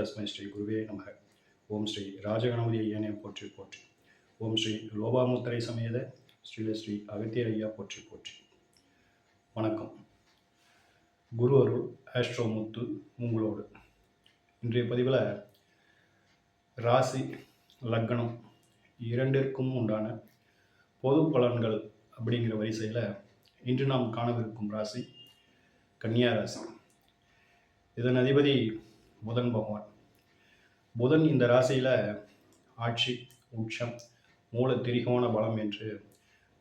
தஸ்மை ஸ்ரீ குருவே நமக. ஓம் ஸ்ரீ ராஜகணபதி ஐயனே போற்றி போற்றி. ஓம் ஸ்ரீ லோபாமுத்திரை சமேத ஸ்ரீல ஸ்ரீ அகத்தியர் ஐயா போற்றி போற்றி. வணக்கம். குரு அருள் ஆஸ்ட்ரோ முத்து உங்களோடு. இன்றைய பதிவில் ராசி லக்னம் இரண்டிற்கும் உண்டான பொது பலன்கள் அப்படிங்கிற வரிசையில் இன்று நாம் காணவிருக்கும் ராசி கன்னியா ராசி. இதன் அதிபதி புதன் பகவான். புதன் இந்த ராசியில் ஆட்சி உச்சம் மூல திரிகோண பலம் என்று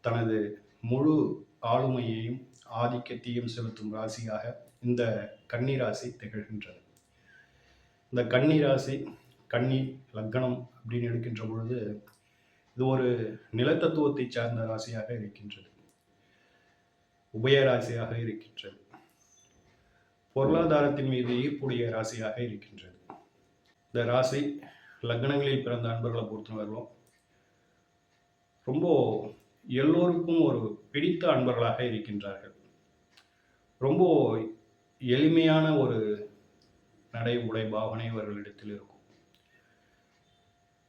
தனது முழு ஆளுமையையும் ஆதிக்கத்தையும் செலுத்தும் ராசியாக இந்த கன்னி ராசி திகழ்கின்றது. இந்த கன்னி ராசி கன்னி லக்கணம் அப்படின்னு எடுக்கின்ற பொழுது இது ஒரு நிலத்தத்துவத்தை சார்ந்த ராசியாக இருக்கின்றது. உபய ராசியாக இருக்கின்றது. பொருளாதாரத்தின் மீது ஈர்ப்புடைய ராசியாக இருக்கின்றது. இந்த ராசி லக்னங்களில் பிறந்த அன்பர்களை பொறுத்தவரையிலும் ரொம்ப எல்லோருக்கும் ஒரு பிடித்த அன்பர்களாக இருக்கின்றார்கள். ரொம்ப எளிமையான ஒரு நடை உடை பாவனை இவர்களிடத்தில் இருக்கும்.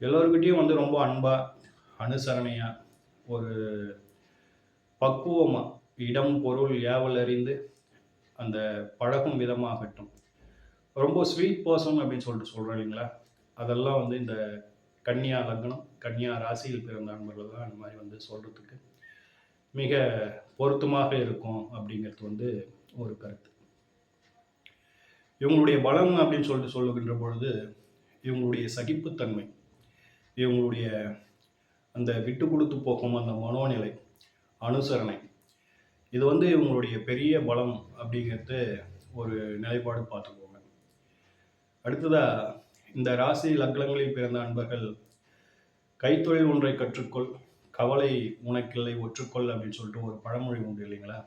எல்லோருக்கிட்டையும் வந்து ரொம்ப அன்பாக அனுசரணையாக ஒரு பக்குவமாக இடம் பொருள் ஏவல் அறிந்து அந்த பழகும் விதமாகட்டும். ரொம்ப ஸ்வீட் பர்சன் அப்படின்னு சொல்லிட்டு சொல்கிறோம் இல்லைங்களா? அதெல்லாம் வந்து இந்த கன்னியா லக்னம் கன்னியா ராசியில் பிறந்த அன்பர்கள் தான் அந்த மாதிரி வந்து சொல்கிறதுக்கு மிக பொருத்தமாக இருக்கும் அப்படிங்கிறது வந்து ஒரு கருத்து. இவங்களுடைய பலம் அப்படின்னு சொல்லிட்டு சொல்லுகின்ற பொழுது இவங்களுடைய சகிப்புத்தன்மை இவங்களுடைய அந்த விட்டு கொடுத்து போகும் அந்த மனோநிலை அனுசரணை இது வந்து இவங்களுடைய பெரிய பலம் அப்படிங்கிறது ஒரு நிலைப்பாடு பார்த்துக்கோங்க அடுத்ததாக இந்த ராசி லக்னங்களில் பிறந்த அன்பர்கள் கைத்தொழில் ஒன்றை கற்றுக்கொள் கவலை உனக்கில்லை ஒற்றுக்கொள் அப்படின்னு சொல்லிட்டு ஒரு பழமொழி உண்டு இல்லைங்களா?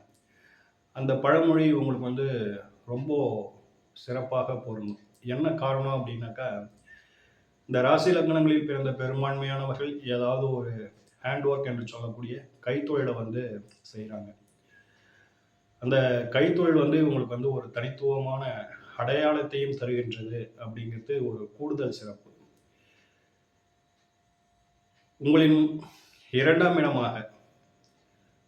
அந்த பழமொழி உங்களுக்கு வந்து ரொம்ப சிறப்பாக பொருந்தும். என்ன காரணம் அப்படின்னாக்கா இந்த ராசி லக்னங்களில் பிறந்த பெரும்பான்மையானவர்கள் ஏதாவது ஒரு ஹேண்ட் ஒர்க் என்று சொல்லக்கூடிய கைத்தொழிலை வந்து செய்கிறாங்க அந்த கைத்தொழில் வந்து இவங்களுக்கு வந்து ஒரு தனித்துவமான அடையாளத்தையும் தருகின்றது அப்படிங்கிறது ஒரு கூடுதல் சிறப்பு. உங்களின் இரண்டாம் இடமாக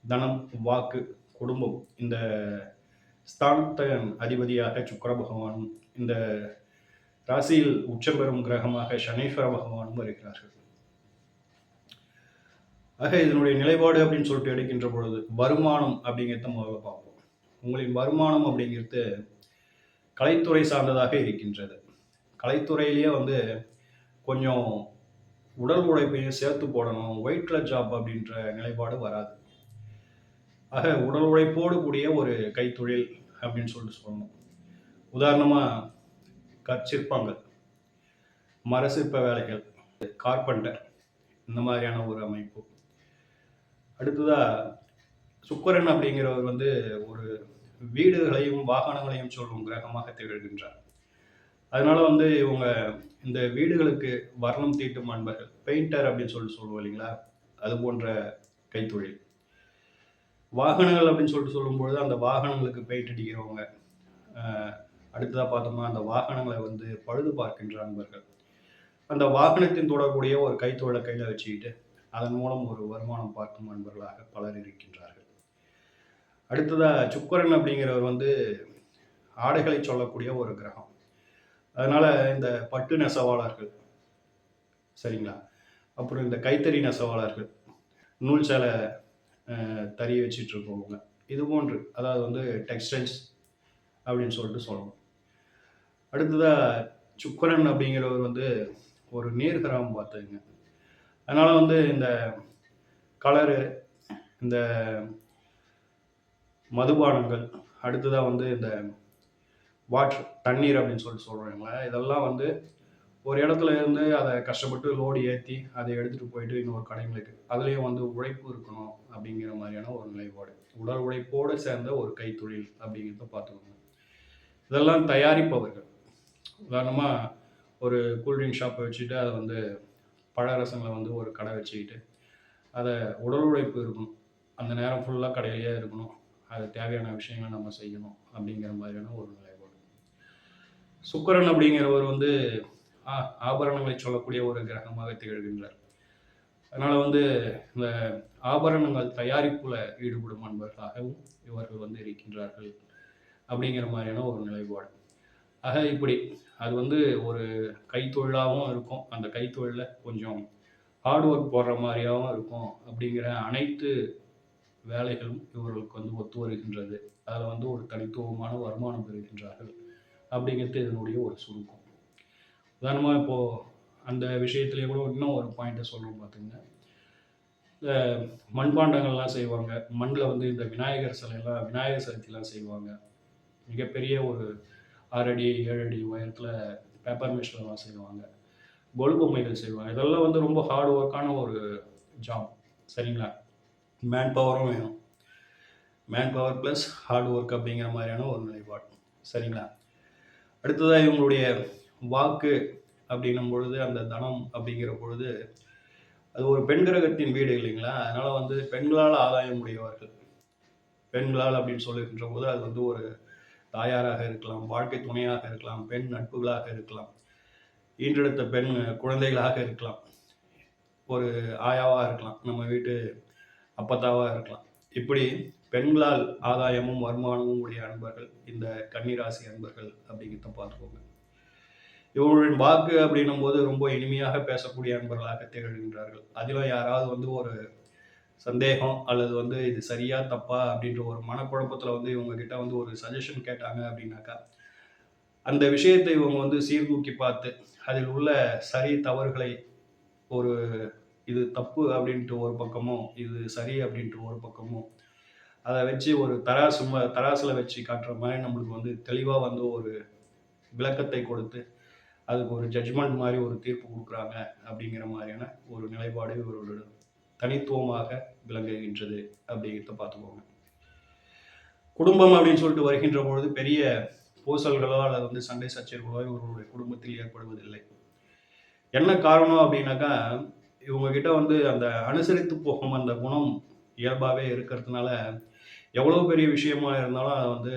தனம் வாக்கு குடும்பம் இந்த ஸ்தானத்தின் அதிபதியாக சுக்கர பகவானும் இந்த ராசியில் உச்சம் பெறும் கிரகமாக சனீஸ்வர பகவானும் வருகிறார்கள் ஆக இதனுடைய நிலைப்பாடு அப்படின்னு சொல்லிட்டு எடுக்கின்ற பொழுது வருமானம் அப்படிங்கிறத முதல்ல பார்ப்போம். உங்களின் வருமானம் அப்படிங்கிறது கலைத்துறை சார்ந்ததாக இருக்கின்றது. கலைத்துறையிலேயே வந்து கொஞ்சம் உடல் உழைப்பையும் சேர்த்து போடணும் ஒயிட் கலர் ஜாப் அப்படின்ற நிலைப்பாடு வராது. ஆக உடல் உழைப்போடு கூடிய ஒரு கைத்தொழில் அப்படின்னு சொல்லிட்டு சொல்லணும். உதாரணமாக கற்சிற்பங்கள் மரசிற்ப வேலைகள் கார்பெண்டர் இந்த மாதிரியான ஒரு அமைப்பு. அடுத்ததாக சுக்கரன் அப்படிங்கிறவர் வந்து ஒரு வீடுகளையும் வாகனங்களையும் சொல்லும் கிரகமாக திகழ்கின்றார். அதனால வந்து இவங்க இந்த வீடுகளுக்கு வர்ணம் தீட்டும் அன்பர்கள் பெயிண்டர் அப்படின்னு சொல்லிட்டு சொல்லுவோம் இல்லைங்களா? அது போன்ற கைத்தொழில். வாகனங்கள் அப்படின்னு சொல்லிட்டு சொல்லும்பொழுது அந்த வாகனங்களுக்கு பெயிண்ட் அடிக்கிறவங்க அடுத்ததாக பார்த்தோம்னா அந்த வாகனங்களை வந்து பழுது பார்க்கின்ற அன்பர்கள். அந்த வாகனத்தின் தொடர்புடைய ஒரு கைத்தொழிலை கையில் வச்சுக்கிட்டு அதன் மூலம் ஒரு வருமானம் பார்க்கும் அன்பர்களாக பலர் இருக்கின்றார்கள். அடுத்ததாக சுக்கரன் அப்படிங்கிறவர் வந்து ஆடைகளை சொல்லக்கூடிய ஒரு கிரகம். அதனால் இந்த பட்டு நெசவாளர்கள் சரிங்களா? அப்புறம் இந்த கைத்தறி நெசவாளர்கள் நூல் சேலை தறி வச்சிட்ருக்கவங்க இது போன்று அதாவது வந்து டெக்ஸ்டைல்ஸ் அப்படின்னு சொல்லிட்டு சொல்லணும். அடுத்ததாக சுக்கரன் அப்படிங்கிறவர் வந்து ஒரு நீர்கிரகம் பார்த்துங்க. அதனால் வந்து இந்த கலரு இந்த மதுபானங்கள். அடுத்ததாக வந்து இந்த வாட்ரு தண்ணீர் அப்படின்னு சொல்லிட்டு சொல்கிறாங்களே இதெல்லாம் வந்து ஒரு இடத்துல இருந்து அதை கஷ்டப்பட்டு லோடு ஏற்றி அதை எடுத்துகிட்டு போயிட்டு இன்னொரு கடைங்களுக்கு அதுலேயும் வந்து உழைப்பு இருக்கணும் அப்படிங்கிற மாதிரியான ஒரு நிலைப்பாடு. உடல் உழைப்போடு சேர்ந்த ஒரு கைத்தொழில் அப்படிங்கிறத பார்த்துக்கோங்க. இதெல்லாம் தயாரிப்பவர்கள். உதாரணமாக ஒரு கூல்ட்ரிங்க் ஷாப்பை வச்சுட்டு அதை வந்து பழரசங்களை வந்து ஒரு கடை வச்சுக்கிட்டு அதை உடல் உழைப்பு இருக்கணும். அந்த நேரம் ஃபுல்லாக கடையிலேயே இருக்கணும். அது தேவையான விஷயங்களை நம்ம செய்யணும் அப்படிங்கிற மாதிரியான ஒரு நிலைப்பாடு. சுக்கிரன் அப்படிங்கிறவர் வந்து ஆ ஆபரணங்களை சொல்லக்கூடிய ஒரு கிரகமாக திகழ்கின்றார். அதனால் வந்து இந்த ஆபரணங்கள் தயாரிப்பில் ஈடுபடும் அன்பர்களாகவும் இவர்கள் வந்து இருக்கின்றார்கள் அப்படிங்கிற மாதிரியான ஒரு நிலைப்பாடு. ஆக இப்படி அது வந்து ஒரு கைத்தொழிலாகவும் இருக்கும். அந்த கைத்தொழிலில் கொஞ்சம் ஹார்ட் ஒர்க் போடுற மாதிரியாகவும் இருக்கும். அப்படிங்கிற அனைத்து வேலைகளும் இவர்களுக்கு வந்து ஒத்து வருகின்றது. அதில் வந்து ஒரு தனித்துவமான வருமானம் பெறுகின்றார்கள் அப்படிங்கிறது இதனுடைய ஒரு சுருக்கம். உதாரணமாக இப்போது அந்த விஷயத்திலே கூட இன்னும் ஒரு பாயிண்ட்டை சொல்லணும் பார்த்தீங்கன்னா இந்த மண்பாண்டங்கள்லாம் செய்வாங்க. மண்ணில் வந்து இந்த விநாயகர் சிலையெல்லாம் விநாயகர் சதுர்த்திலாம் செய்வாங்க. மிகப்பெரிய ஒரு ஆறு அடி ஏழு அடி உயரத்தில் பேப்பர் மிஷின்லாம் செய்வாங்க. கொலுபொம்மைகள் செய்வாங்க. இதெல்லாம் வந்து ரொம்ப ஹார்ட் ஒர்க்கான ஒரு ஜாப் சரிங்களா? மேன் பவரும் வேணும். Man power plus hard work அப்படிங்கிற மாதிரியான ஒரு நிலைப்பாடு. சரிங்களா? அடுத்ததாக இவங்களுடைய வாக்கு அப்படின்னும் பொழுது அந்த தனம் அப்படிங்கிற பொழுது அது ஒரு பெண் கிரகத்தின் வீடு இல்லைங்களா? அதனால் வந்து பெண்களால் ஆதாயம் உடையவர்கள். பெண்களால் அப்படின்னு சொல்லுகின்ற போது அது வந்து ஒரு தாயாராக இருக்கலாம் வாழ்க்கை துணையாக இருக்கலாம் பெண் நட்புகளாக இருக்கலாம் ஈன்றெடுத்த பெண் குழந்தைகளாக இருக்கலாம் ஒரு ஆயாவாக இருக்கலாம். நம்ம வீட்டு அப்பத்தாவாக இருக்கலாம். இப்படி பெண்களால் ஆதாயமும் வருமானமும் உடைய அன்பர்கள் இந்த கன்னிராசி அன்பர்கள் அப்படிங்கிறத பார்த்துக்கோங்க. இவர்களின் வாக்கு அப்படின்னும் போது ரொம்ப இனிமையாக பேசக்கூடிய அன்பர்களாக திகழ்கின்றார்கள். அதிலும் யாராவது வந்து ஒரு சந்தேகம் அல்லது வந்து இது சரியா தப்பா அப்படின்ற ஒரு மனக்குழப்பத்தில் வந்து இவங்க கிட்ட வந்து ஒரு சஜஷன் கேட்டாங்க அப்படின்னாக்கா அந்த விஷயத்தை இவங்க வந்து சீர்தூக்கி பார்த்து அதில் உள்ள சரி தவறுகளை ஒரு இது தப்பு அப்படின்ட்டு ஒரு பக்கமும் இது சரி அப்படின்ட்டு ஒரு பக்கமும் அதை வச்சு ஒரு தராசு தராசில் வச்சு காட்டுற மாதிரி நம்மளுக்கு வந்து தெளிவாக வந்து ஒரு விளக்கத்தை கொடுத்து அதுக்கு ஒரு ஜட்ஜ்மெண்ட் மாதிரி ஒரு தீர்ப்பு கொடுக்குறாங்க அப்படிங்கிற மாதிரியான ஒரு நிலைப்பாடு இவர்களோட தனித்துவமாக விளங்குகின்றது அப்படிங்கிறத பார்த்துக்கோங்க. குடும்பம் அப்படின்னு சொல்லிட்டு வருகின்ற பொழுது பெரிய பூசல்களோ அல்லது வந்து சண்டை சச்சரவுகளோ இவர்களுடைய குடும்பத்தில் ஏற்படுவதில்லை. என்ன காரணம் அப்படின்னாக்கா இவங்க கிட்ட வந்து அந்த அனுசரித்து போகும் அந்த குணம் இயல்பாகவே இருக்கிறதுனால எவ்வளோ பெரிய விஷயமா இருந்தாலும் அதை வந்து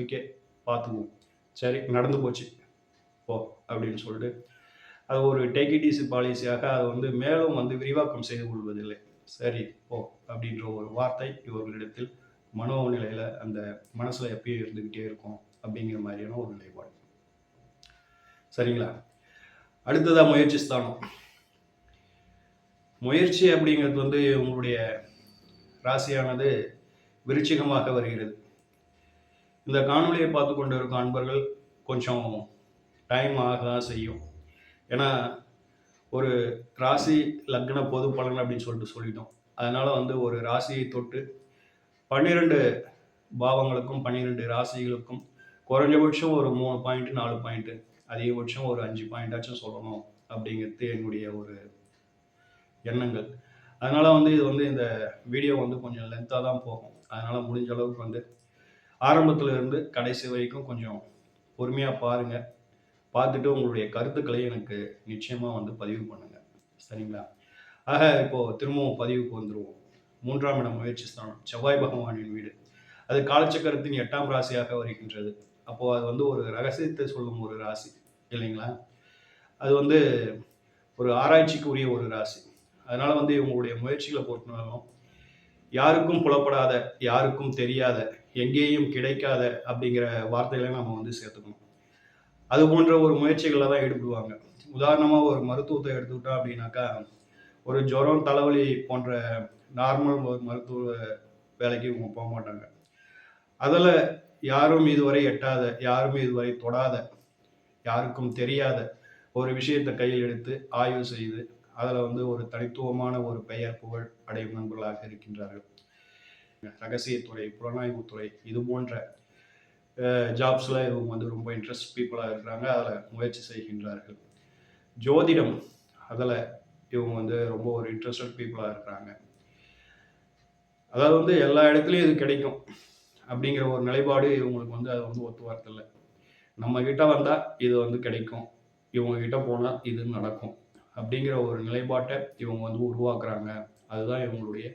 ஓகே பார்த்துக்குவோம். சரி நடந்து போச்சு. போ அப்படின்னு சொல்லிட்டு அது ஒரு டேக்கிடிசி பாலிசியாக அதை வந்து மேலும் வந்து விரிவாக்கம் செய்து கொள்வதில்லை. சரி ஓ அப்படின்ற ஒரு வார்த்தை இவர்களிடத்தில் மனோ நிலையில் அந்த மனசில் எப்பயும் இருந்துக்கிட்டே இருக்கும் அப்படிங்கிற மாதிரியான ஒரு நிலைப்பாடு. சரிங்களா? அடுத்ததாக முயற்சி ஸ்தானம். முயற்சி அப்படிங்கிறது வந்து உங்களுடைய ராசியானது விருச்சிகமாக வருகிறது. இந்த காணொலியை பார்த்து கொண்டு இருக்கும் அன்பர்கள் கொஞ்சம் டைம் ஆக தான் செய்யும். ஏன்னா ஒரு ராசி லக்ன பொது பலன் அப்படின்னு சொல்லிட்டு சொல்லிட்டோம். அதனால் வந்து ஒரு ராசியை தொட்டு பன்னிரெண்டு பாவங்களுக்கும் பன்னிரெண்டு ராசிகளுக்கும் குறைஞ்சபட்சம் ஒரு மூணு பாயிண்ட்டு நாலு பாயிண்ட்டு அதிகபட்சம் ஒரு அஞ்சு பாயிண்டாச்சும் சொல்லணும் அப்படிங்கிறது என்னுடைய ஒரு எண்ணங்கள். அதனால் வந்து இது வந்து இந்த வீடியோ வந்து கொஞ்சம் லென்த்தாக தான் போகும். அதனால் முடிஞ்ச அளவுக்கு வந்து ஆரம்பத்தில் இருந்து கடைசி வரைக்கும் கொஞ்சம் பொறுமையாக பாருங்கள் பார்த்துட்டு உங்களுடைய கருத்துக்களை எனக்கு நிச்சயமாக வந்து பதிவு பண்ணுங்கள் சரிங்களா? ஆக இப்போது திரும்பவும் பதிவுக்கு வந்துடுவோம் மூன்றாம் இடம் முயற்சி ஸ்தானம். செவ்வாய் பகவானின் வீடு. அது காலச்சக்கரத்தின் எட்டாம் ராசியாக வருகின்றது. அப்போது அது வந்து ஒரு ரகசியத்தை சொல்லும் ஒரு ராசி. இல்லைங்களா? அது வந்து ஒரு ஆராய்ச்சிக்கு உரிய ஒரு ராசி. அதனால் வந்து இவங்களுடைய முயற்சிகளை பொறுத்தனாலும் யாருக்கும் புலப்படாத யாருக்கும் தெரியாத எங்கேயும் கிடைக்காத அப்படிங்கிற வார்த்தைகளை நம்ம வந்து சேர்த்துக்கணும். அது போன்ற ஒரு முயற்சிகளில் தான் ஈடுபடுவாங்க. உதாரணமாக ஒரு மருத்துவத்தை எடுத்துக்கிட்டோம் அப்படின்னாக்கா ஒரு ஜுரம் தலைவலி போன்ற நார்மல் மருத்துவ வேலைக்கு இவங்க போக மாட்டாங்க. அதில் யாரும் இதுவரை எட்டாத யாரும் இதுவரை தொடாத யாருக்கும் தெரியாத ஒரு விஷயத்தை கையில் எடுத்து ஆய்வு செய்து அதில் வந்து ஒரு தனித்துவமான ஒரு பெயர் புகழ் அடையும் நண்பர்களாக இருக்கின்றார்கள். ரகசியத்துறை புலனாய்வுத்துறை இது போன்ற ஜாப்ஸில் இவங்க வந்து ரொம்ப இன்ட்ரெஸ்ட் பீப்புளாக இருக்கிறாங்க. அதில் முயற்சி செய்கின்றார்கள். ஜோதிடம் அதில் இவங்க வந்து ரொம்ப ஒரு இன்ட்ரெஸ்டட் பீப்புளாக இருக்கிறாங்க. அதாவது வந்து எல்லா இடத்துலையும் இது கிடைக்கும் அப்படிங்கிற ஒரு நிலைப்பாடு இவங்களுக்கு வந்து அது வந்து ஒத்து வரதில்லை நம்ம கிட்ட வந்தால் இது வந்து கிடைக்கும். இவங்க கிட்ட போனால் இது நடக்கும். அப்படிங்கிற ஒரு நிலைப்பாட்டை இவங்க வந்து உருவாக்குறாங்க. அதுதான் இவங்களுடைய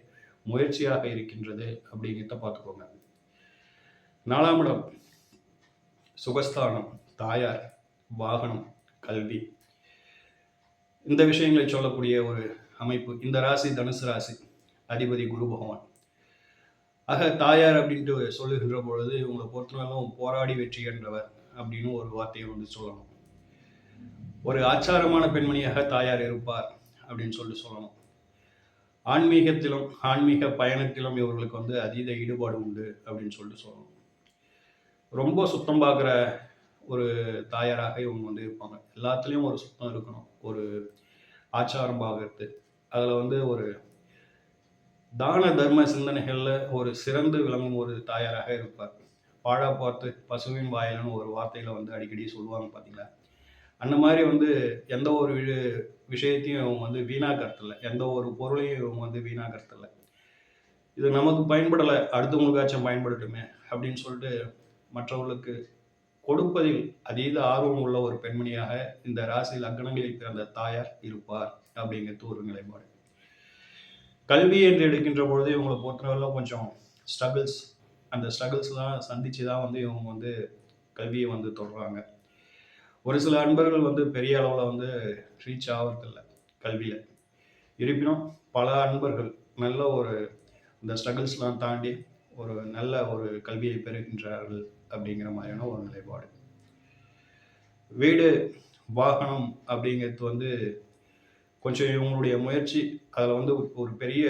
முயற்சியாக இருக்கின்றது அப்படிங்கிறத பார்த்துக்கோங்க. நாலாம் இடம் சுகஸ்தானம் தாயார் வாகனம் கல்வி. இந்த விஷயங்களை சொல்லக்கூடிய ஒரு அமைப்பு இந்த ராசி தனுசு ராசி அதிபதி குரு பகவான். ஆக தாயார் அப்படின்ட்டு சொல்லுகின்ற பொழுது இவங்களை பொறுத்தவரைக்கும் போராடி வெற்றி என்றவர் அப்படின்னு ஒரு வார்த்தையை வந்து சொல்லணும். ஒரு ஆச்சாரமான பெண்மணியாக தாயார் இருப்பார் அப்படின்னு சொல்லிட்டு சொல்லணும். ஆன்மீகத்திலும் ஆன்மீக பயணத்திலும் இவர்களுக்கு வந்து அதீத ஈடுபாடு உண்டு அப்படின்னு சொல்லிட்டு சொல்லணும். ரொம்ப சுத்தம் பார்க்குற ஒரு தாயாராக இவங்க வந்து இருப்பாங்க. எல்லாத்துலேயும் ஒரு சுத்தம் இருக்கணும். ஒரு ஆச்சாரம் பார்க்கறது. அதில் வந்து ஒரு தான தர்ம சிந்தனைகளில் ஒரு சிறந்து விளங்கும் ஒரு தாயாராக இருப்பார். பாழா பார்த்து பசுவின் வாயிலன்னு ஒரு வார்த்தையில் வந்து அடிக்கடி சொல்லுவாங்க பார்த்தீங்களா அந்த மாதிரி வந்து எந்த ஒரு விஷயத்தையும் இவங்க வந்து வீணாக்கறதில்ல. எந்த ஒரு பொருளையும் இவங்க வந்து வீணாக்கறதில்ல. இது நமக்கு பயன்படலை அடுத்தவங்களுக்காச்சும் பயன்படட்டுமே அப்படின்னு சொல்லிட்டு மற்றவர்களுக்கு கொடுப்பதில் அதீத ஆர்வம் உள்ள ஒரு பெண்மணியாக இந்த ராசி லக்னங்களில் பிறந்த தாயார் இருப்பார் அப்படிங்கிறது ஒரு நிலைப்பாடு. கல்வி என்று எடுக்கின்ற பொழுது இவங்களை பொறுத்தவரையிலும் கொஞ்சம் ஸ்ட்ரகிள்ஸ் அந்த ஸ்ட்ரகிள்ஸ்லாம் சந்திச்சு தான் வந்து இவங்க வந்து கல்வியை வந்து தொடர்றாங்க. ஒரு சில அன்பர்கள் வந்து பெரிய அளவில் வந்து ரீச் ஆகிறதில்ல கல்வியில். இருப்பினும் பல அன்பர்கள் நல்ல ஒரு இந்த ஸ்ட்ரகிள்ஸ்லாம் தாண்டி ஒரு நல்ல ஒரு கல்வியை பெறுகின்றார்கள் அப்படிங்கிற மாதிரியான ஒரு நிலைப்பாடு. வீடு வாகனம் அப்படிங்கிறது வந்து கொஞ்சம் இவங்களுடைய முயற்சி அதில் வந்து ஒரு பெரிய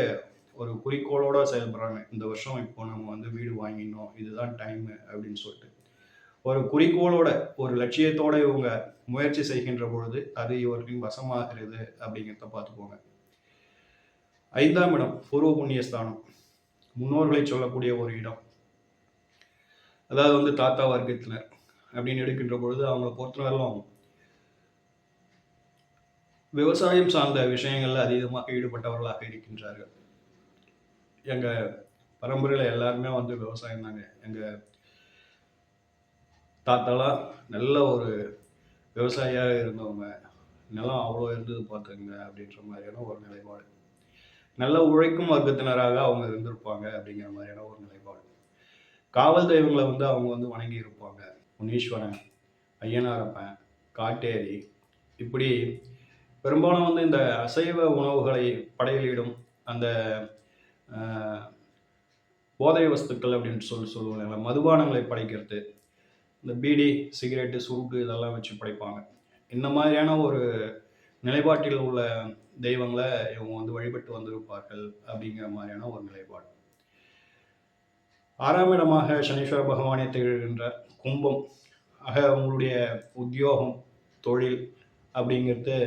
ஒரு குறிக்கோளோட செயல்படுறாங்க. இந்த வருஷம் இப்போ நம்ம வந்து வீடு வாங்கிடணும் இதுதான் டைமு அப்படின்னு சொல்லிட்டு. ஒரு குறிக்கோளோட ஒரு லட்சியத்தோட இவங்க முயற்சி செய்கின்ற பொழுது அது இவர்களின் வசமாகிறது அப்படிங்கிறத பார்த்துக்கோங்க ஐந்தாம் இடம் பூர்வ புண்ணியஸ்தானம். முன்னோர்களை சொல்லக்கூடிய ஒரு இடம். அதாவது வந்து தாத்தா வர்க்கத்தினர் அப்படின்னு எடுக்கின்ற பொழுது அவங்கள பொறுத்தவரையிலும் விவசாயம் சார்ந்த விஷயங்கள்ல அதிகமாக ஈடுபட்டவர்களாக இருக்கின்றார்கள். எங்க பரம்பரையில் எல்லாருமே வந்து விவசாயம் தாங்க. எங்க தாத்தாலாம் நல்ல ஒரு விவசாயியாக இருந்தவங்க நிலம் அவ்வளோ இருந்தது பார்த்துங்க அப்படின்ற மாதிரியான ஒரு நிலைப்பாடு. நல்ல உழைக்கும் வர்க்கத்தினராக அவங்க இருந்திருப்பாங்க அப்படிங்கிற மாதிரியான ஒரு நிலைப்பாடு. காவல் தெய்வங்களை வந்து அவங்க வந்து வணங்கி இருப்பாங்க. முனீஸ்வரன் ஐயனாரப்பன் காட்டேரி. இப்படி பெரும்பாலும் வந்து இந்த அசைவ உணவுகளை படையலிடும் அந்த போதை வஸ்துக்கள் அப்படின்னு சொல்லி சொல்லுவாங்க மதுபானங்களை படைக்கிறது. இந்த பீடி சிகரெட்டு சுருட்டு இதெல்லாம் வச்சு படைப்பாங்க. இந்த மாதிரியான ஒரு நிலைப்பாட்டில் உள்ள தெய்வங்களை இவங்க வந்து வழிபட்டு வந்திருப்பார்கள் அப்படிங்கிற மாதிரியான ஒரு நிலைப்பாடு. ஆறாம் இடமாக சனீஸ்வர பகவானை திகழ்கின்ற கும்பம் ஆக உங்களுடைய உத்தியோகம் தொழில் அப்படிங்கிறது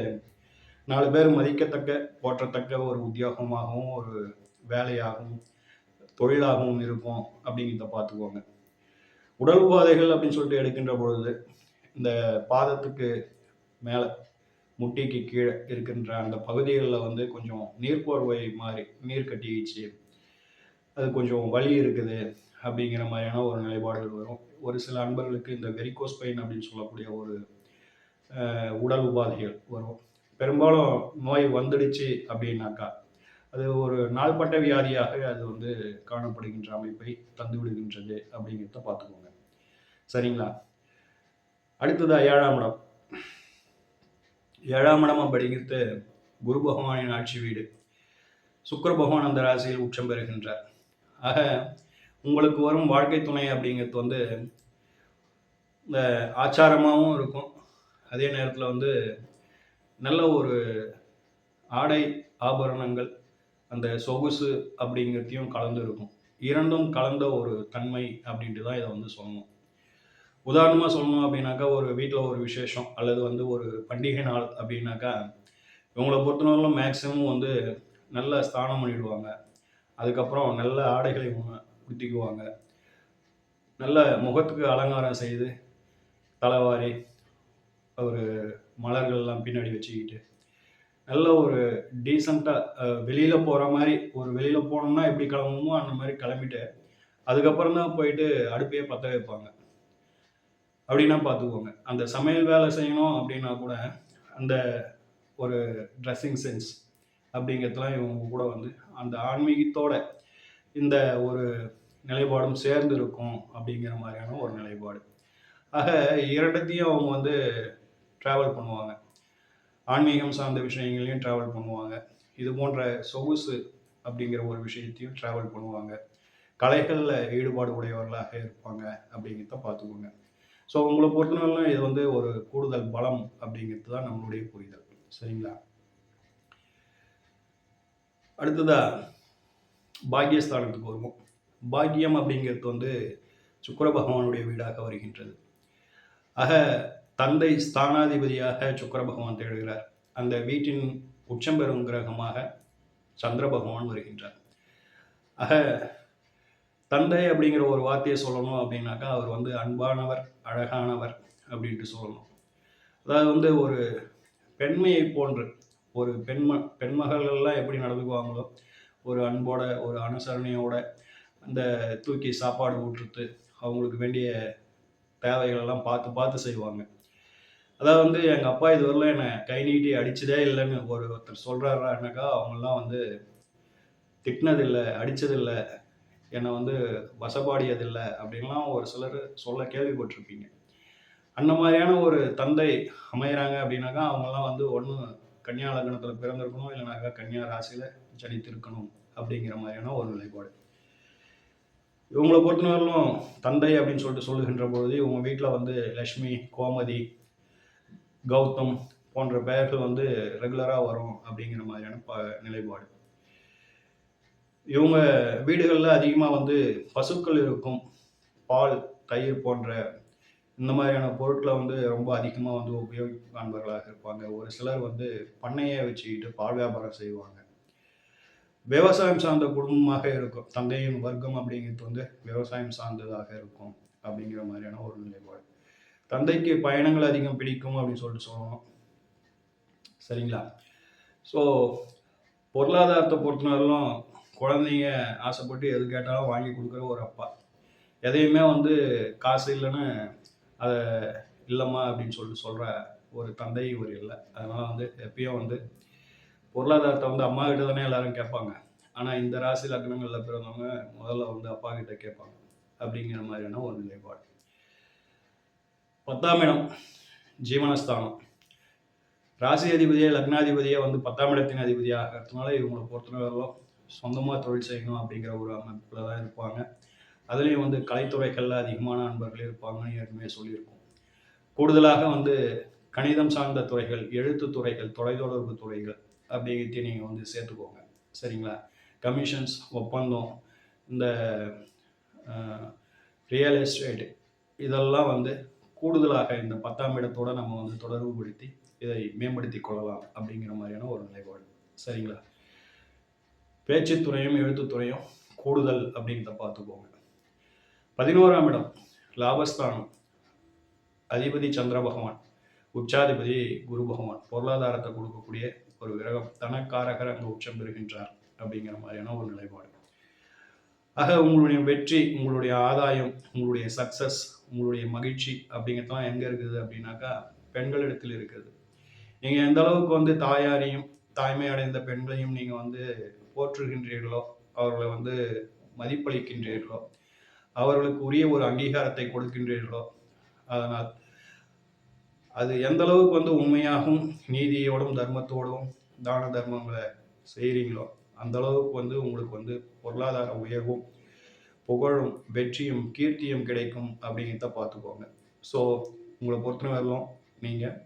நாலு பேர் மதிக்கத்தக்க போற்றத்தக்க ஒரு உத்தியோகமாகவும் ஒரு வேலையாகவும் தொழிலாகவும் இருக்கும் அப்படிங்கிறத பார்த்துக்கோங்க. உடல் உபாதைகள் அப்படின்னு சொல்லிட்டு எடுக்கின்ற பொழுது இந்த பாதத்துக்கு மேலே முட்டிக்கு கீழே இருக்கின்ற அந்த பகுதிகளில் வந்து கொஞ்சம் நீர்ப்போர்வை மாதிரி நீர் கட்டிக்கிச்சு அது கொஞ்சம் வலி இருக்குது அப்படிங்கிற மாதிரியான ஒரு நிலைப்பாடுகள் வரும். ஒரு சில அன்பர்களுக்கு இந்த வெரிகோஸ் பெயின் அப்படின்னு சொல்லக்கூடிய ஒரு உடல் உபாதைகள் வரும். பெரும்பாலும் நோய் வந்துடுச்சு அப்படின்னாக்கா அது ஒரு நாள்பட்ட வியாதியாக அது வந்து காணப்படுகின்ற அமைப்பை தந்து விடுகின்றது அப்படிங்கிறத பார்த்துக்கோங்க. சரிங்களா? அடுத்ததா ஏழாம் இடம். ஏழாம் இடம் அப்படிங்கிறது குரு பகவானின் ஆட்சி வீடு. சுக்கர பகவான் அந்த ராசியில் உச்சம் பெறுகின்றார். ஆக உங்களுக்கு வரும் வாழ்க்கை துணை அப்படிங்கிறது வந்து இந்த ஆச்சாரமாகவும் இருக்கும். அதே நேரத்தில் வந்து நல்ல ஒரு ஆடை ஆபரணங்கள் அந்த சொகுசு அப்படிங்கிறதையும் கலந்து இருக்கும். இரண்டும் கலந்த ஒரு தன்மை அப்படின்ட்டு தான் இதை வந்து சொல்லணும். உதாரணமாக சொல்லணும் அப்படின்னாக்கா ஒரு வீட்டில் ஒரு விசேஷம் அல்லது வந்து ஒரு பண்டிகை நாள் அப்படின்னாக்கா இவங்களை பொறுத்தவரையிலும் மேக்ஸிமம் வந்து நல்ல ஸ்தானம் பண்ணிடுவாங்க. அதுக்கப்புறம் நல்ல ஆடைகளை உடுத்திக்குவாங்க. நல்ல முகத்துக்கு அலங்காரம் செய்து தலைவாரி ஒரு மலர்கள்லாம் பின்னாடி வச்சுக்கிட்டு நல்ல ஒரு டீசெண்டாக வெளியில் போகிற மாதிரி ஒரு வெளியில் போனோம்னா எப்படி கிளம்புமோ அந்த மாதிரி கிளம்பிட்டு அதுக்கப்புறம் தான் போயிட்டு அடுப்பையே பற்ற வைப்பாங்க. அப்படின்னா பார்த்துக்கோங்க. அந்த சமையல் வேலை செய்யணும் அப்படின்னா கூட அந்த ஒரு ட்ரெஸ்ஸிங் சென்ஸ் அப்படிங்கிறதுலாம் இவங்க கூட வந்து அந்த ஆன்மீகத்தோட இந்த ஒரு நிலைப்பாடும் சேர்ந்து இருக்கும் அப்படிங்கிற மாதிரியான ஒரு நிலைப்பாடு. ஆக இரண்டத்தையும் அவங்க வந்து ட்ராவல் பண்ணுவாங்க. ஆன்மீகம் சார்ந்த விஷயங்களையும் ட்ராவல் பண்ணுவாங்க. இது போன்ற சொகுசு அப்படிங்கிற ஒரு விஷயத்தையும் ட்ராவல் பண்ணுவாங்க. கலைகளில் ஈடுபாடு உடையவர்களாக இருப்பாங்க அப்படிங்கிறத பார்த்துக்கோங்க. ஸோ உங்களை பொறுத்தவரையிலும் இது வந்து ஒரு கூடுதல் பலம் அப்படிங்கிறது தான் நம்மளுடைய புரிதல். சரிங்களா? அடுத்ததாக பாக்கியஸ்தானத்துக்கு வருவோம். பாக்கியம் அப்படிங்கிறது வந்து சுக்கர பகவானுடைய வீடாக வருகின்றது. ஆக தந்தை ஸ்தானாதிபதியாக சுக்கர பகவான் தேடுகிறார். அந்த வீட்டின் உச்சம் பெறும் கிரகமாக சந்திர பகவான் வருகின்றார். ஆக தந்தை அப்படிங்கிற ஒரு வார்த்தையை சொல்லணும் அப்படின்னாக்கா அவர் வந்து அன்பானவர் அழகானவர் அப்படின்ட்டு சொல்லணும். அதாவது வந்து ஒரு பெண்மையை போன்று ஒரு பெண்ம பெண்மகள்கள்லாம் எப்படி நடந்துக்குவாங்களோ ஒரு அன்போட ஒரு அனுசரணையோட அந்த தூக்கி சாப்பாடு ஊற்றுத்து அவங்களுக்கு வேண்டிய தேவைகளெல்லாம் பார்த்து பார்த்து செய்வாங்க. அதாவது வந்து எங்கள் அப்பா இதுவரையிலும் என்னை கை நீட்டி அடிச்சதே இல்லைன்னு ஒரு ஒருத்தர் சொல்கிறாருனாக்கா அவங்கெல்லாம் வந்து திட்டினதில்லை அடித்ததில்லை என்னை வந்து வசப்பாடியதில்லை அப்படின்லாம் ஒரு சிலர் சொல்ல கேள்விப்பட்டிருப்பீங்க. அந்த மாதிரியான ஒரு தந்தை அமையிறாங்க அப்படின்னாக்கா அவங்கெல்லாம் வந்து ஒன்று கன்னியா லக்னத்தில் பிறந்திருக்கணும் இல்லைனாக்கா கன்னியா ராசியில் ஜனித்திருக்கணும் அப்படிங்கிற மாதிரியான ஒரு நிலைப்பாடு. இவங்களை பொறுத்தவரையிலும் தந்தை அப்படின்னு சொல்லிட்டு சொல்லுகின்ற பொழுது இவங்க வீட்டில் வந்து லக்ஷ்மி கோமதி கௌதம் போன்ற பெயர்கள் வந்து ரெகுலராக வரும் அப்படிங்கிற மாதிரியான ப நிலைப்பாடு. இவங்க வீடுகளில் அதிகமாக வந்து பசுக்கள் இருக்கும் பால் தயிர் போன்ற இந்த மாதிரியான பொருட்களை வந்து ரொம்ப அதிகமாக வந்து உபயோகிப்பான்பர்களாக இருப்பாங்க. ஒரு சிலர் வந்து பண்ணையை வச்சுக்கிட்டு பால் வியாபாரம் செய்வாங்க. விவசாயம் சார்ந்த குடும்பமாக இருக்கும். தந்தையின் வர்க்கம் அப்படிங்கிறது வந்து விவசாயம் சார்ந்ததாக இருக்கும் அப்படிங்கிற மாதிரியான ஒரு நிலைப்பாடு. தந்தைக்கு பயணங்கள் அதிகம் பிடிக்கும் அப்படின்னு சொல்லிட்டு சொல்லணும். சரிங்களா? ஸோ பொருளாதாரத்தை பொறுத்தவரையிலும் குழந்தைங்க ஆசைப்பட்டு எது கேட்டாலும் வாங்கி கொடுக்குற ஒரு அப்பா. எதையுமே வந்து காசு இல்லைன்னு அதை இல்லைம்மா அப்படின்னு சொல்லிட்டு சொல்கிற ஒரு தந்தை ஒரு இல்லை. அதனால் வந்து எப்பயும் வந்து பொருளாதாரத்தை வந்து அம்மா கிட்ட தானே எல்லாரும் கேட்பாங்க. ஆனால் இந்த ராசி லக்னங்களில் பிறந்தவங்க முதல்ல வந்து அப்பா கிட்ட கேட்பாங்க. அப்படிங்கிற மாதிரியான ஒரு நிலைப்பாடு. பத்தாம் இடம் ஜீவனஸ்தானம். ராசி அதிபதியே லக்னாதிபதியே வந்து பத்தாம் இடத்தின் அதிபதியாக இருக்கிறதுனால இவங்களை பொறுத்தவரையிலும் சொந்தமாக தொழில் செய்யணும் அப்படிங்கிற ஒரு அமைப்பில் தான் இருப்பாங்க. அதுலேயும் வந்து கலைத்துறைகளில் அதிகமான நண்பர்கள் இருப்பாங்கன்னு ஏற்கனவே சொல்லியிருக்கோம். கூடுதலாக வந்து கணிதம் சார்ந்த துறைகள் எழுத்து துறைகள் தொலைத்தொடர்பு துறைகள் அப்படிங்கிறதையும் நீங்கள் வந்து சேர்த்துக்கோங்க. சரிங்களா? கமிஷன்ஸ் ஒப்பந்தம் இந்த ரியல் எஸ்டேட் இதெல்லாம் வந்து கூடுதலாக இந்த பத்தாம் இடத்தோட நம்ம வந்து தொடர்பு படுத்தி இதை மேம்படுத்தி கொள்ளலாம் அப்படிங்கிற மாதிரியான ஒரு நிலைப்பாடு. சரிங்களா? பேச்சுத்துறையும் எழுத்துத்துறையும் கூடுதல் அப்படிங்கிறத பார்த்துக்கோங்க. பதினோராம் இடம் லாபஸ்தானம். அதிபதி சந்திர பகவான் உச்சாதிபதி குரு பகவான். பொருளாதாரத்தை கொடுக்கக்கூடிய ஒரு கிரகம் தனக்காரகர் அங்கே உச்சம் பெறுகின்றார் அப்படிங்கிற மாதிரியான ஒரு நிலைப்பாடு. ஆக உங்களுடைய வெற்றி உங்களுடைய ஆதாயம் உங்களுடைய சக்சஸ் உங்களுடைய மகிழ்ச்சி அப்படிங்கிறதுலாம் எங்கே இருக்குது அப்படின்னாக்கா பெண்களிடத்தில் இருக்குது. நீங்கள் எந்த அளவுக்கு வந்து தாயாரையும் தாய்மை அடைந்த பெண்களையும் நீங்கள் வந்து போற்றுகின்றீர்களோ அவர்களை வந்து மதிப்பளிக்கின்றீர்களோ அவர்களுக்கு உரிய ஒரு அங்கீகாரத்தை கொடுக்கின்றீர்களோ அதனால் அது எந்த அளவுக்கு வந்து உண்மையாகவும் நீதியோடும் தர்மத்தோடும் தான தர்மங்களை செய்கிறீங்களோ அந்த அளவுக்கு வந்து உங்களுக்கு வந்து பொருளாதார உயர்வும் புகழும் வெற்றியும் கீர்த்தியும் கிடைக்கும் அப்படிங்கிறத பார்த்துக்கோங்க. ஸோ உங்களை பொறுத்தவரையிலும் நீங்கள்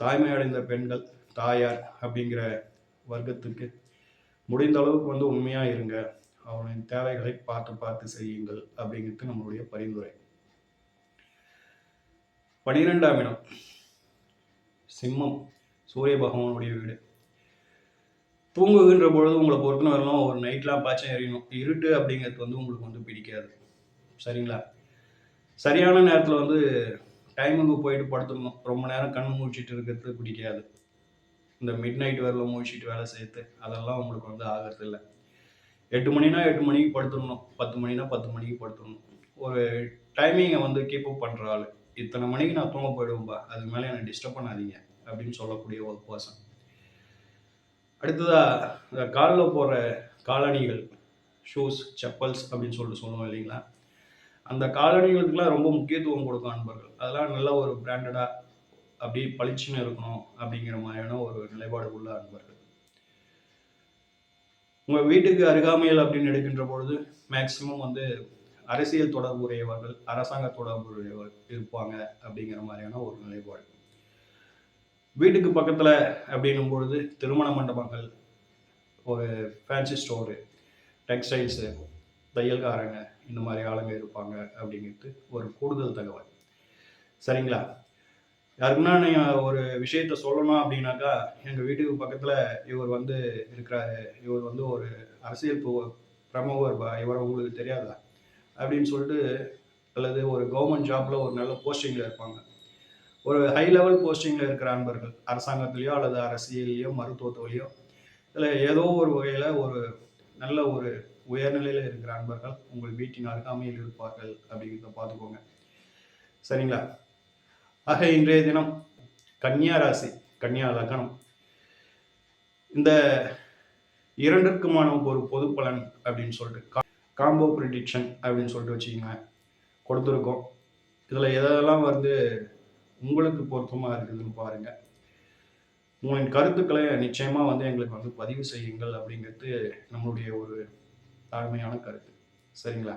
தாய்மை அடைந்த பெண்கள் தாயார் அப்படிங்கிற வர்க்கத்துக்கு முடிந்த அளவுக்கு வந்து உண்மையாக இருங்க. அவர்களின் தேவைகளை பார்த்து பார்த்து செய்யுங்கள் அப்படிங்கிறது நம்மளுடைய பரிந்துரை. பனிரெண்டாம் இடம். சிம்மம். சூரிய பகவானுடைய வீடு. தூங்குகின்ற பொழுது உங்களை பொறுத்தவரையிலும் ஒரு நைட்லாம் பாய்ச்சம் எறியணும் இருட்டு அப்படிங்கிறது வந்து உங்களுக்கு வந்து பிடிக்காது. சரிங்களா? சரியான நேரத்தில் வந்து டைமுக்கு போயிட்டு படுத்துடணும் ரொம்ப நேரம் கண் மூச்சிட்டு இருக்கிறது பிடிக்காது. இந்த மிட் நைட் வரல முழிச்சிட்டு வேலை சேர்த்து அதெல்லாம் உங்களுக்கு வந்து ஆகிறது இல்லை எட்டு மணினா எட்டு மணிக்கு படுத்துடணும் பத்து மணினா பத்து மணிக்கு படுத்துடணும். ஒரு டைமிங்கை வந்து கீப் அப் பண்ணுற ஆள். இத்தனை மணிக்கு நான் தூங்க போயிடுவேன்பா அதுக்கு மேலே என்னை டிஸ்டர்ப் பண்ணாதீங்க அப்படின்னு சொல்லக்கூடிய ஒரு பர்சன் அடுத்ததாக இந்த காலில் போகிற காலணிகள் ஷூஸ் செப்பல்ஸ் அப்படின்னு சொல்லிட்டு சொல்லுவோம் இல்லைங்களா? அந்த காலணிகளுக்கெல்லாம் ரொம்ப முக்கியத்துவம் கொடுக்கும் அன்பர்கள். அதெல்லாம் நல்ல ஒரு பிராண்டடாக அப்படி பளிச்சுன்னு இருக்கணும் அப்படிங்கிற மாதிரியான ஒரு நிலைப்பாடு உள்ள அன்பர்கள். உங்கள் வீட்டுக்கு அருகாமையில் அப்படின்னு எடுக்கின்ற பொழுது மேக்சிமம் வந்து அரசியல் தொடர்புடையவர்கள் அரசாங்க தொடர்புடையவர் இருப்பாங்க அப்படிங்கிற மாதிரியான ஒரு நிலைப்பாடு. வீட்டுக்கு பக்கத்தில் அப்படின்னும் பொழுது திருமண மண்டபங்கள் ஒரு ஃபேன்சி ஸ்டோரு டெக்ஸ்டைல்ஸு தையல்காரங்க இந்த மாதிரி ஆளுங்க இருப்பாங்க அப்படிங்கிறது ஒரு கூடுதல் தகவல். சரிங்களா? யாருக்குன்னா நீங்கள் ஒரு விஷயத்த சொல்லணும் அப்படின்னாக்கா எங்கள் வீட்டுக்கு பக்கத்தில் இவர் வந்து இருக்கிறாரு. இவர் வந்து ஒரு அரசியல் பிரமுகர் பா இவரை உங்களுக்கு தெரியாதா? அப்படின்னு சொல்லிட்டு அல்லது ஒரு கவர்மெண்ட் ஜாப்பில் ஒரு நல்ல போஸ்டிங்கில் இருப்பாங்க. ஒரு ஹை லெவல் போஸ்டிங்கில் இருக்கிற அன்பர்கள் அரசாங்கத்திலேயோ அல்லது அரசியல்லையோ மருத்துவத்துலையோ இல்லை ஏதோ ஒரு வகையில் ஒரு நல்ல ஒரு உயர்நிலையில் இருக்கிற அன்பர்கள் உங்கள் வீட்டின் அருகாமையில் இருப்பார்கள் அப்படிங்கிறத பார்த்துக்கோங்க. சரிங்களா? ஆக இன்றைய தினம் கன்னியா ராசி கன்னியா லக்னம். இந்த இரண்டிற்குமான ஒரு பொது பலன் அப்படின்னு சொல்லிட்டு காம்போ ப்ரிடிக்ஷன் அப்படின்னு சொல்லிட்டு வச்சுக்கோங்க. கொடுத்துருக்கோம். இதில் எதெல்லாம் வந்து உங்களுக்கு பொருத்தமாக இருக்குதுன்னு பாருங்கள் உங்களின் கருத்துக்களை நிச்சயமாக வந்து எங்களுக்கு வந்து பதிவு செய்யுங்கள் அப்படிங்கிறது நம்மளுடைய ஒரு தாழ்மையான கருத்து. சரிங்களா?